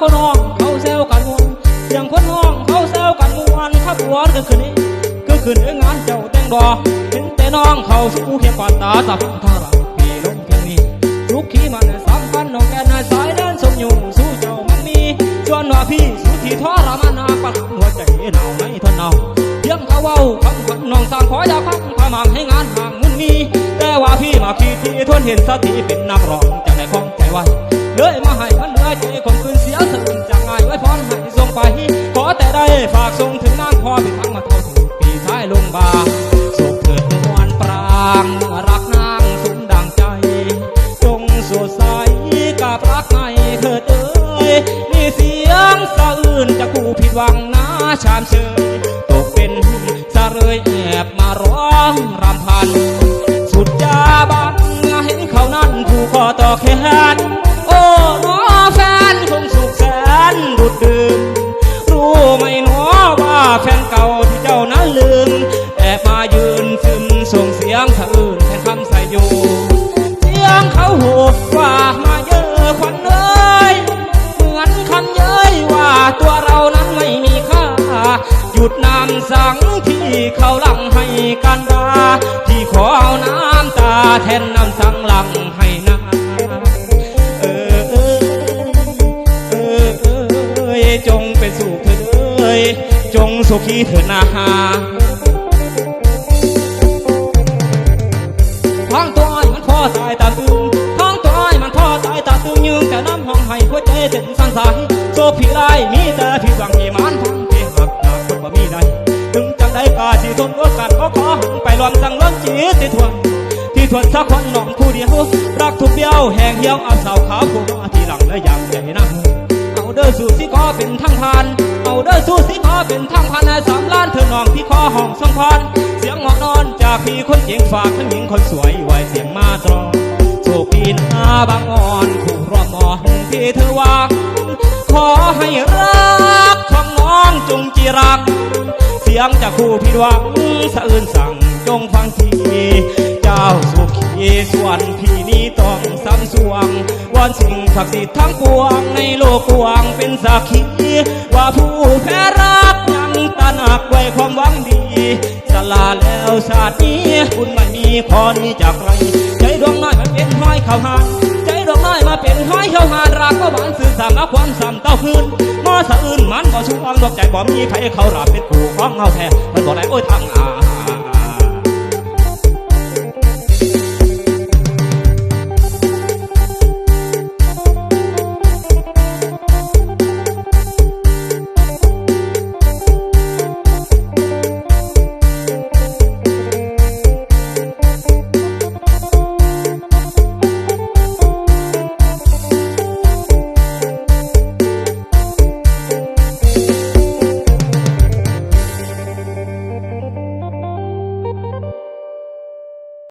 คนห้องเขาแซวกันมวนเสียงคนห้องเขาแซวกันมวนขับวนก็คืนนี้ก็คืนงานเจ้าแต่งดอเห็นแต่น้องเขาสู้เขียนปานตาตักทาหลังปีลงเพียงนี้ลุกขี้มันสามพันน้องแกนายสายเดินสมอยู่สู้เจ้ามันมีชวนว่าพี่สู้ที่ท้อรามานาปันหัวใจหนาวไม่ทนเอาเพียงเขาเว้าคำขันน้องสางขอยาพักพามังให้งานห่างมุนมีแต่ว่าพี่มาขี้ที่ทนเห็นสติเป็นนักร้องจะได้คองใจไว้เลยมาให้มันเลือใจคน ชามเชยตกเป็นสะเลยแอบมาร้องรำพัน สุดยาบังเห็นเขานั้นผูกคอต่อแขนโอ้น้อแฟนคงสุขแสนดุดดื่มรู้ไหมหนอว่าแฟนเก่าที่เจ้านั้นลืมแอบมายืนซึม เขาลังให้กันดาที่ขอเอาน้ำตาแทนน้ำสังลังให้นาเออเออเออเออจงเป็นสุขเถิดเอ้ยจงสุขีเถิดนาท้องตัวมันพอตายตาตึงท้องตัวมันพอตายตาตึงยืงแต่น้ำห้องให้หัวใจเต้น จังได้กาสิทนอดกันก็ขอหันไปรวมสั่งล้นจีตที่ทวนที่ทวนสักคนน้องผู้เดียวรักทุกเดียวแห่งเหี่ยวเอาสาวขาวผู้มาที่หลังและอย่างใจนะเอาเด้อสู่สิขอเป็นทางผ่านเอาเด้อสู่สิขอเป็นทางผ่านในสามล้านเธอน้องที่ขอห้องสองพรเสียงหมอนอนจากพี่คนเจียงฝากทั้งหญิงคนสวยไว้เสียงมาตรอโชคดีนะบางอ่อนคู่รอมอ่อนที่เธอวางขอให้รักของน้องจงจีรัก ยงจากคู่ผิดหวังสะอื่นสั่งจงฟังทีเจ้าสุขีส่วนพี่นี้ต้องซ้ำสวงวอนสิ่งศักดิ์สิทธิ์ทั้งปวงในโลกกว้างเป็นสักขีว่าผู้แพ้รักยังตระหนักไว้ความหวังดีสลาแล้วชาตินี้คุณไม่มีขอนี้จากใครใจดวงน้อยมันเป็นห้อยเข้าหาากก็หวานสื่อสามกับความซ้ำเต้าคืนมอสะอื่นมันบ่ช่วงดอกใจบ่มีใครเขารับเป็นคู่ของเฮาแท้มันบ่ได้โอ้ยทางอา